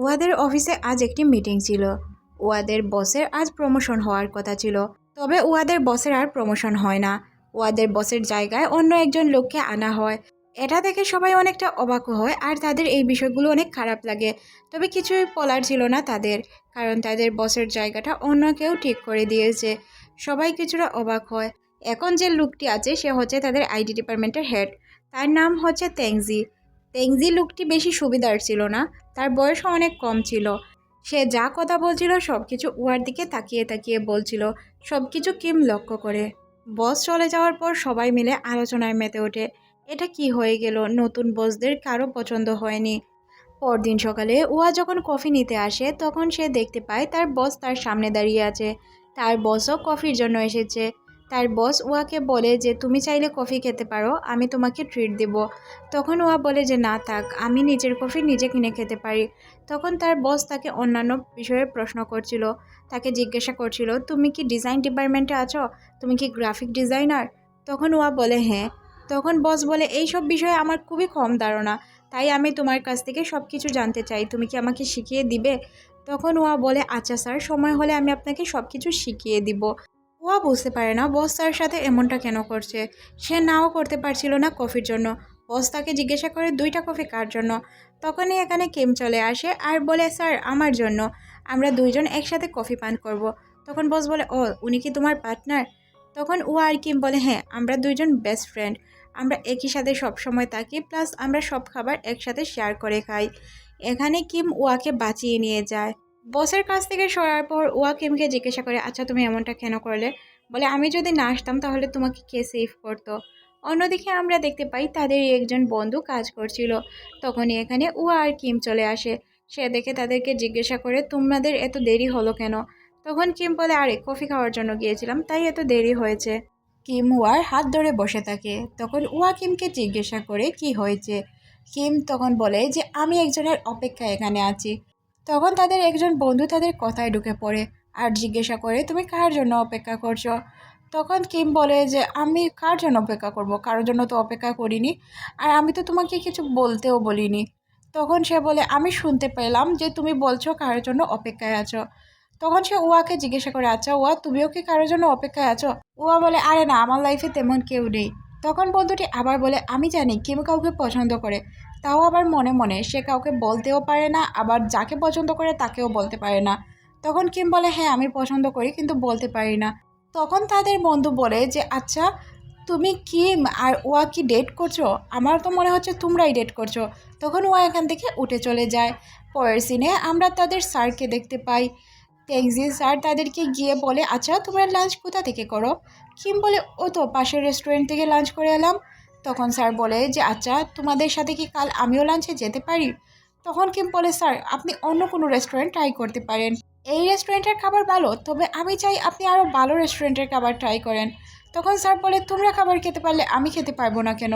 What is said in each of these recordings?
ওয়াদের অফিসে আজ একটি মিটিং ছিল। ওয়াদের বসের আজ প্রমোশন হওয়ার কথা ছিল। তবে ওয়াদের বসের আর প্রমোশন হয় না। ওয়াদের বসের জায়গায় অন্য একজন লোককে আনা হয়। এটা দেখে সবাই অনেকটা অবাক হয় আর তাদের এই বিষয়গুলো অনেক খারাপ লাগে। তবে কিছুই বলার ছিল না তাদের, কারণ তাদের বসের জায়গাটা অন্য কেউ ঠিক করে দিয়েছে। সবাই কিছুটা অবাক হয়। এখন যে লুকটি আছে, সে হচ্ছে তাদের আইটি ডিপার্টমেন্টের হেড। তার নাম হচ্ছে তেংজি তেংজি লুকটি বেশি সুবিধার ছিল না। তার বয়সও অনেক কম ছিল। সে যা কথা বলছিল সব কিছু উহার দিকে তাকিয়ে তাকিয়ে বলছিল সব কিছু কিম লক্ষ্য করে? বস চলে যাওয়ার পর সবাই মিলে আলোচনায় মেতে ওঠে, এটা কি হয়ে গেল? নতুন বসদের কারও পছন্দ হয়নি। পরদিন সকালে উহা যখন কফি নিতে আসে, তখন সে দেখতে পায় তার বস তার সামনে দাঁড়িয়ে আছে। তার বসও কফির জন্য এসেছে। তার বস উহাকে বলে যে, তুমি চাইলে কফি খেতে পারো, আমি তোমাকে ট্রিট দেব। তখন উহা বলে যে, না থাক, আমি নিজের কফি নিজে কিনে খেতে পারি। তখন তার বস তাকে অন্যান্য বিষয়ে প্রশ্ন করছিল। তাকে জিজ্ঞাসা করছিল, তুমি কি ডিজাইন ডিপার্টমেন্টে আছো? তুমি কি গ্রাফিক ডিজাইনার তখন উহা বলে হ্যাঁ। তখন বস বলে, এই সব বিষয়ে আমার খুবই কম ধারণা, তাই আমি তোমার কাছ থেকে সব কিছু জানতে চাই, তুমি কি আমাকে শিখিয়ে দিবে? তখন ওয়া বলে আচ্ছা স্যার, সময় হলে আমি আপনাকে সব কিছু শিখিয়ে দিব। ওয়া বুঝতে পারে না বস তার সাথে এমনটা কেন করছে। সে নাও করতে পারছিল না কফির জন্য। বস তাকে জিজ্ঞাসা করে, দুইটা কফি কার জন্য? তখনই এখানে কেম চলে আসে আর বলে, স্যার, আমার জন্য। আমরা দুইজন একসাথে কফি পান করব। তখন বস বলে, ও, উনি কি তোমার পার্টনার? তখন ও আর কিম বলে হ্যাঁ আমরা দুইজন বেস্ট ফ্রেন্ড। আমরা একই সাথে সব সময় থাকি, প্লাস আমরা সব খাবার একসাথে শেয়ার করে খাই। এখানে কিম ওয়াকে বাঁচিয়ে নিয়ে যায়। বসের কাছ থেকে সরার পর ওয়া কিমকে জিজ্ঞাসা করে আচ্ছা তুমি এমনটা কেন করলে? বলে, আমি যদি না আসতাম, তাহলে তোমাকে কে সেভ করতো? অন্যদিকে আমরা দেখতে পাই, তাদেরই একজন বন্ধু কাজ করছিল। তখনই এখানে ওয়া আর কিম চলে আসে। সে দেখে তাদেরকে জিজ্ঞাসা করে, তোমাদের এত দেরি হলো কেন? তখন কিম বলে, আরে, কফি খাওয়ার জন্য গিয়েছিলাম, তাই এত দেরি হয়েছে। কিম ওয়ার হাত ধরে বসে থাকে। তখন ওয়া কিমকে জিজ্ঞাসা করে, কি হয়েছে? কিম তখন বলে যে, আমি একজনের অপেক্ষায় এখানে আছি। তখন তাদের একজন বন্ধু তাদের কথায় ঢুকে পড়ে আর জিজ্ঞাসা করে, তুমি কার জন্য অপেক্ষা করছ? তখন কিম বলে যে, আমি কার জন্য অপেক্ষা করব? কারোর জন্য তো অপেক্ষা করিনি আর আমি তো তোমাকে কিছু বলতেও বলিনি। তখন সে বলে, আমি শুনতে পেলাম যে তুমি বলছো কারোর জন্য অপেক্ষায় আছো। তখন সে ওয়াকে জিজ্ঞাসা করে আচ্ছা ওয়া তুমিও কি কারোর জন্য অপেক্ষায় আছো? ওয়া বলে, আরে না, আমার লাইফে তেমন কেউ নেই। তখন বন্ধুটি আবার বলে, আমি জানি, কিম কাউকে পছন্দ করে। তাও আবার মনে মনে সে কাউকে বলতেও পারে না, আবার যাকে পছন্দ করে তাকেও বলতে পারে না। তখন কিম বলে হ্যাঁ আমি পছন্দ করি, কিন্তু বলতে পারি না। তখন তাদের বন্ধু বলে যে আচ্ছা তুমি কিম আর ওয়া কি ডেট করছ? আমার তো মনে হচ্ছে তোমরাই ডেট করছ। তখন ওয়া এখান থেকে উঠে চলে যায়। পরের সিনে আমরা তাদের স্যারকে দেখতে পাই। ট্যাক্সি স্যার তাদেরকে গিয়ে বলে আচ্ছা তোমরা লাঞ্চ কোথা থেকে করো? কিম বলে, ও তো পাশের রেস্টুরেন্ট থেকে লাঞ্চ করে এলাম। তখন স্যার বলে যে আচ্ছা তোমাদের সাথে কি কাল আমিও লাঞ্চে যেতে পারি? তখন কিম বলে, স্যার, আপনি অন্য কোনো রেস্টুরেন্ট ট্রাই করতে পারেন। এই রেস্টুরেন্টের খাবার ভালো, তবে আমি চাই আপনি আরও ভালো রেস্টুরেন্টের খাবার ট্রাই করেন। তখন স্যার বলে, তোমরা খাবার খেতে পারলে আমি খেতে পারব না কেন?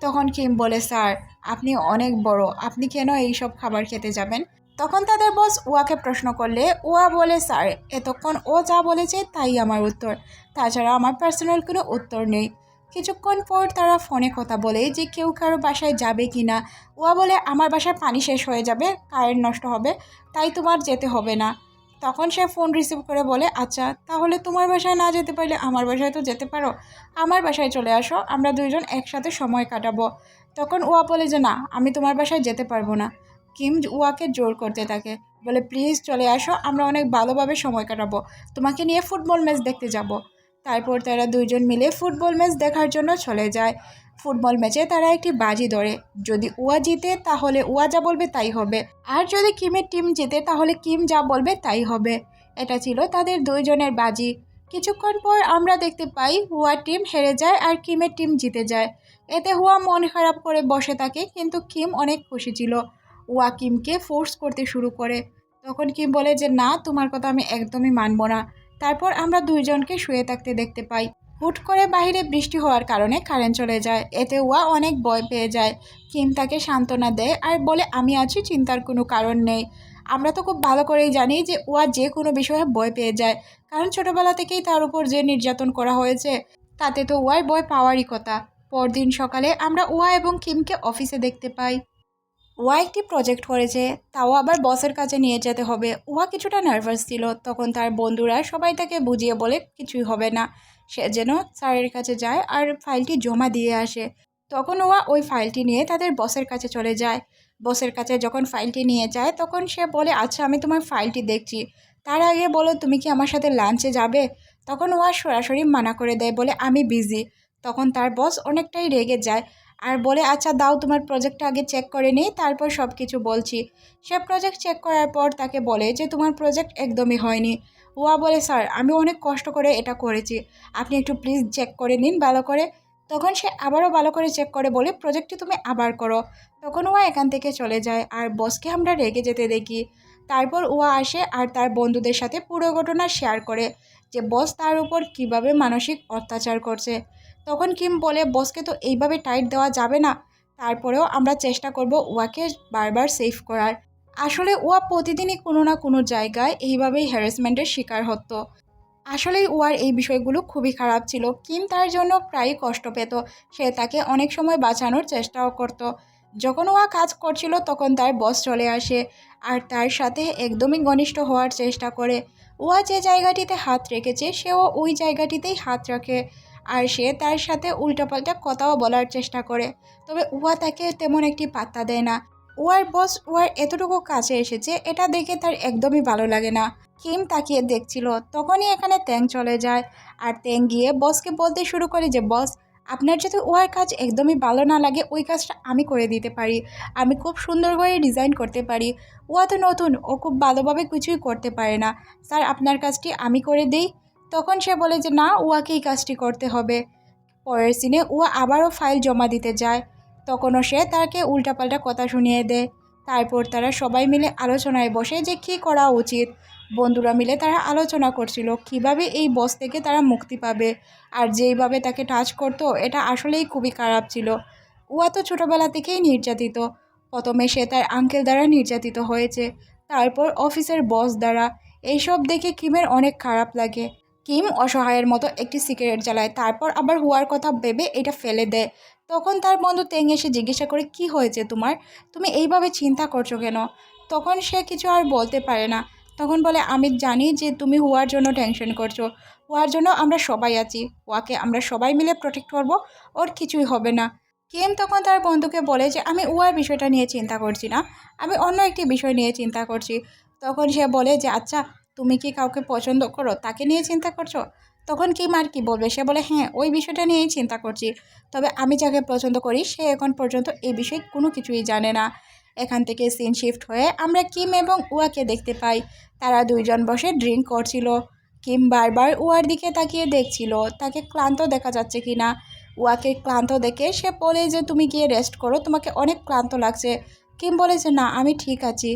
তখন কিম বলে, স্যার, আপনি অনেক বড়, আপনি কেন এই সব খাবার খেতে যাবেন? তখন তাদের বস ওয়াকে প্রশ্ন করলে ওয়া বলে, স্যার, এতক্ষণ ও যা বলেছে তাই আমার উত্তর। তাছাড়া আমার পার্সোনাল কোনো উত্তর নেই। কিছুক্ষণ পর তারা ফোনে কথা বলে যে কেউ কারও বাসায় যাবে কি না। ওয়া বলে, আমার বাসায় পানি শেষ হয়ে যাবে, কারেন্ট নষ্ট হবে, তাই তোমার যেতে হবে না। তখন সে ফোন রিসিভ করে বলে আচ্ছা তাহলে তোমার বাসায় না যেতে পারলে আমার বাসায় তো যেতে পারো। আমার বাসায় চলে আসো, আমরা দুইজন একসাথে সময় কাটাবো। তখন ওয়া বলে যে, না, আমি তোমার বাসায় যেতে পারব না। কিম ওয়াকে জোর করতে থাকে, বলে, প্লিজ চলে আসো, আমরা অনেক ভালোভাবে সময় কাটাবো। তোমাকে নিয়ে ফুটবল ম্যাচ দেখতে যাব। তারপর তারা দুইজন মিলে ফুটবল ম্যাচ দেখার জন্য চলে যায়। ফুটবল ম্যাচে তারা একটি বাজি ধরে। যদি ওয়া জিতে, তাহলে ওয়া যা বলবে তাই হবে। আর যদি কিমের টিম জিতে, তাহলে কিম যা বলবে তাই হবে। এটা ছিল তাদের দুইজনের বাজি। কিছুক্ষণ পর আমরা দেখতে পাই হুয়া টিম হেরে যায় আর কিমের টিম জিতে যায়। এতে হুয়া মন খারাপ করে বসে থাকে, কিন্তু কিম অনেক খুশি ছিল। ওয়া কিমকে ফোর্স করতে শুরু করে। তখন কিম বলে যে, না, তোমার কথা আমি একদমই মানব না। তারপর আমরা দুইজনকে শুয়ে থাকতে দেখতে পাই। হুট করে বাইরে বৃষ্টি হওয়ার কারণে কারেন্ট চলে যায়। এতে ওয়া অনেক ভয় পেয়ে যায়। কিম তাকে সান্ত্বনা দেয় আর বলে, আমি আছি, চিন্তার কোনো কারণ নেই। আমরা তো খুব ভালো করেই জানি যে ওয়া যে কোনো বিষয়ে ভয় পেয়ে যায়। কারণ ছোটোবেলা থেকেই তার উপর যে নির্যাতন করা হয়েছে, তাতে তো ওয়ার ভয় পাওয়ারই কথা। পরদিন সকালে আমরা ওয়া এবং কিমকে অফিসে দেখতে পাই। ওয়া একটি প্রজেক্ট করেছে, তাও আবার বসের কাছে নিয়ে যেতে হবে। ওয়া কিছুটা নার্ভাস ছিল, তখন তার বন্ধুরা সবাই তাকে বুঝিয়ে বলে কিছুই হবে না। সে যেন স্যারের কাছে যায় আর ফাইলটি জমা দিয়ে আসে। তখন ওয়া ওই ফাইলটি নিয়ে তাদের বসের কাছে চলে যায়। বসের কাছে যখন ফাইলটি নিয়ে যায়, তখন সে বলে আচ্ছা আমি তোমার ফাইলটি দেখছি। তার আগে বলো, তুমি কি আমার সাথে লাঞ্চে যাবে? তখন ওয়া সরাসরি মানা করে দেয়, বলে, আমি বিজি তখন তার বস অনেকটাই রেগে যায়। আর বলে আচ্ছা দাও, তোমার প্রজেক্টটা আগে চেক করে নিই, তারপর সব কিছু বলছি। সে প্রজেক্ট চেক করার পর তাকে বলে যে, তোমার প্রজেক্ট একদমই হয়নি। ওয়া বলে, স্যার, আমি অনেক কষ্ট করে এটা করেছি। আপনি একটু প্লিজ চেক করে নিন ভালো করে। তখন সে আবারও ভালো করে চেক করে বলে প্রজেক্টটি তুমি আবার করো। তখন ওয়া এখান থেকে চলে যায়। আর বসকে আমরা রেগে যেতে দেখি। তারপর ওয়া আসে আর তার বন্ধুদের সাথে পুরো ঘটনা শেয়ার করে যে বস তার উপর কীভাবে মানসিক অত্যাচার করছে? তখন কিম বলে, বসকে তো এইভাবে টাইট দেওয়া যাবে না। তারপরেও আমরা চেষ্টা করব ওয়াকে বারবার সেভ করার। আসলে ওয়া প্রতিদিনই কোনো না কোনো জায়গায় এইভাবেই হ্যারাসমেন্টের শিকার হতো। আসলেই ওয়ার এই বিষয়গুলো খুবই খারাপ ছিল। কিম তার জন্য প্রায়ই কষ্ট পেত। সে তাকে অনেক সময় বাঁচানোর চেষ্টাও করত। যখন ওয়া কাজ করছিল তখন তার বস চলে আসে আর তার সাথে একদমই ঘনিষ্ঠ হওয়ার চেষ্টা করে। ওয়া যে জায়গাটিতে হাত রেখেছে, সেও ওই জায়গাটিতেই হাত রাখে। আর সে তার সাথে উল্টাপাল্টা কথাও বলার চেষ্টা করে। তবে উয়া তাকে তেমন একটি পাত্তা দেয় না। ওয়ার বস ওয়ার এতটুকু কাছে এসেছে, এটা দেখে তার একদমই ভালো লাগে না। কিম তাকিয়ে দেখছিল, তখনই এখানে ট্যাং চলে যায়। আর ট্যাং গিয়ে বসকে বলতে শুরু করে যে, বস, আপনার যদি ওয়ার কাজ একদমই ভালো না লাগে, ওই কাজটা আমি করে দিতে পারি। আমি খুব সুন্দর করে ডিজাইন করতে পারি। ওয়া তো নতুন, ও খুব ভালোভাবে কিছুই করতে পারে না। স্যার, আপনার কাজটি আমি করে দিই। তখন সে বলে যে, না উয়াকে এই কাজটি করতে হবে। পরের সিনে উয়া আবারও ফাইল জমা দিতে যায়। তখনও সে তাকে উল্টাপাল্টা কথা শুনিয়ে দেয়। তারপর তারা সবাই মিলে আলোচনায় বসে যে, কী করা উচিত? বন্ধুরা মিলে তারা আলোচনা করছিল, কীভাবে এই বস থেকে তারা মুক্তি পাবে? আর যেইভাবে তাকে টাচ করতো, এটা আসলেই খুবই খারাপ ছিল। উয়া তো ছোটোবেলা থেকেই নির্যাতিত। প্রথমে সে তার আঙ্কেল দ্বারা নির্যাতিত হয়েছে। তারপর অফিসের বস দ্বারা। এইসব দেখে কিমের অনেক খারাপ লাগে। কিম অসহায়ের মতো একটি সিগারেট জ্বালায়। তারপর আবার হুয়ার কথা ভেবে এটা ফেলে দেয়। তখন তার বন্ধু তেং এসে জিজ্ঞাসা করে, কি হয়েছে তোমার? তুমি এইভাবে চিন্তা করছ কেন? তখন সে কিছু আর বলতে পারে না। তখন বলে, আমি জানি যে তুমি হুয়ার জন্য টেনশন করছ। হুয়ার জন্য আমরা সবাই আছি। ওয়াকে আমরা সবাই মিলে প্রোটেক্ট করব। ওর কিছুই হবে না। কিম তখন তার বন্ধুকে বলে যে, আমি উয়ার বিষয়টা নিয়ে চিন্তা করছি না। আমি অন্য একটি বিষয় নিয়ে চিন্তা করছি। তখন সে বলে যে আচ্ছা তুমি কি কাউকে পছন্দ করো? তাকে নিয়ে চিন্তা করছ? তখন কি মার কি বলবে? সে বলে হ্যাঁ ওই বিষয়টা নিয়েই চিন্তা করছি। তবে আমি যাকে পছন্দ করি, সে এখন পর্যন্ত এই বিষয়ে কোনো কিছুই জানে না। এখান থেকে সিন শিফট হয়ে আমরা কিম এবং উয়াকে দেখতে পাই। তারা দুইজন বসে ড্রিঙ্ক করছিল। কিম বারবার উয়ার দিকে তাকিয়ে দেখছিল। তাকে ক্লান্ত দেখা যাচ্ছে কি না? উয়াকে ক্লান্ত দেখে সে বলে যে, তুমি গিয়ে রেস্ট করো, তোমাকে অনেক ক্লান্ত লাগছে। কিম বলে যে, না, আমি ঠিক আছি।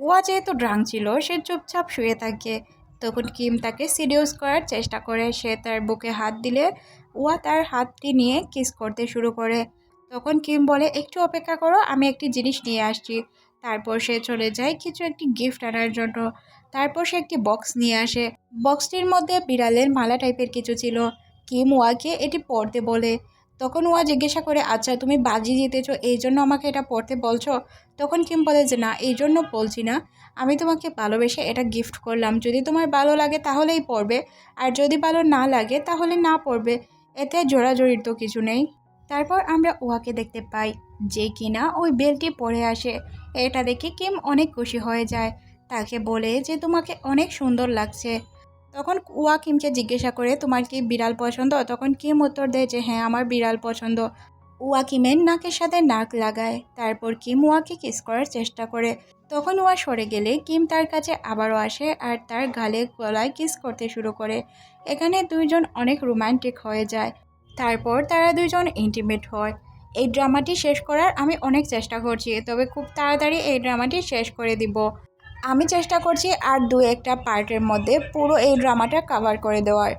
ওয়া যেহেতু ড্রাং ছিল, সে চুপচাপ শুয়ে থাকে। তখন কিম তাকে সিডিউস করার চেষ্টা করে। সে তার বুকে হাত দিলে ওয়া তার হাতটি নিয়ে কিস করতে শুরু করে। তখন কিম বলে, একটু অপেক্ষা করো, আমি একটি জিনিস নিয়ে আসছি। তারপর সে চলে যায় কিছু একটি গিফট আনার জন্য। তারপর সে একটি বক্স নিয়ে আসে। বক্সটির মধ্যে বিড়ালের মালা টাইপের কিছু ছিল। কিম ওয়াকে এটি পড়তে বলে। তখন ওয়া জিজ্ঞাসা করে আচ্ছা তুমি বাজি জিতেছ, এই জন্য আমাকে এটা পড়তে বলছো? তখন কিম বলে যে, না, এই জন্য বলছি না। আমি তোমাকে ভালোবেসে এটা গিফট করলাম। যদি তোমার ভালো লাগে তাহলেই পড়বে, আর যদি ভালো না লাগে তাহলে না পড়বে। এতে জোড়াজোড়ির তো কিছু নেই। তারপর আমরা ওয়াকে দেখতে পাই যে কিনা ওই বেলটি পরে আসে। এটা দেখে কিম অনেক খুশি হয়ে যায়। তাকে বলে যে, তোমাকে অনেক সুন্দর লাগছে। তখন ওয়া কিমকে জিজ্ঞাসা করে, তোমার কি বিড়াল পছন্দ? তখন কিম উত্তর দেয় যে হ্যাঁ আমার বিড়াল পছন্দ। ওয়া কিমের নাকের সাথে নাক লাগায়। তারপর কিম ওয়াকে কিস করার চেষ্টা করে। তখন ওয়া সরে গেলে কিম তার কাছে আবারও আসে আর তার গালে গলায় কিস করতে শুরু করে। এখানে দুইজন অনেক রোমান্টিক হয়ে যায়। তারপর তারা দুইজন ইন্টিমেট হয়। এই ড্রামাটি শেষ করার আমি অনেক চেষ্টা করছি, তবে খুব তাড়াতাড়ি এই ড্রামাটি শেষ করে দিব। আমি চেষ্টা করছি আর দু একটা পার্টের মধ্যে পুরো এই ড্রামাটা কভার করে দেওয়ার।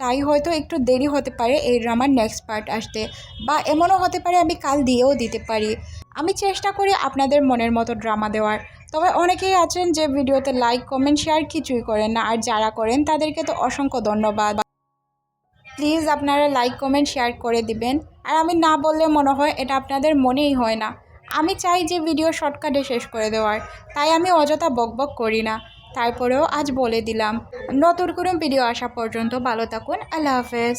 তাই হয়তো একটু দেরি হতে পারে এই ড্রামার নেক্সট পার্ট আসতে বা এমনও হতে পারে আমি কাল দিয়েও দিতে পারি। আমি চেষ্টা করি আপনাদের মনের মতো ড্রামা দেওয়ার। তবে অনেকেই আছেন যে ভিডিওতে লাইক কমেন্ট শেয়ার কিছুই করেন না আর যারা করেন তাদেরকে তো অসংখ্য ধন্যবাদ। প্লিজ আপনারা লাইক কমেন্ট শেয়ার করে দিবেন। আর আমি না বললে মনে হয় এটা আপনাদের মনেই হয় না। আমি চাই যে ভিডিও শর্টকাটে শেষ করে দেওয়ার। তাই আমি অযথা বকবক করি না। তারপরেও আজ বলে দিলাম, নতুন কোনো ভিডিও আসা পর্যন্ত ভালো থাকুন। আল্লাহ হাফেজ।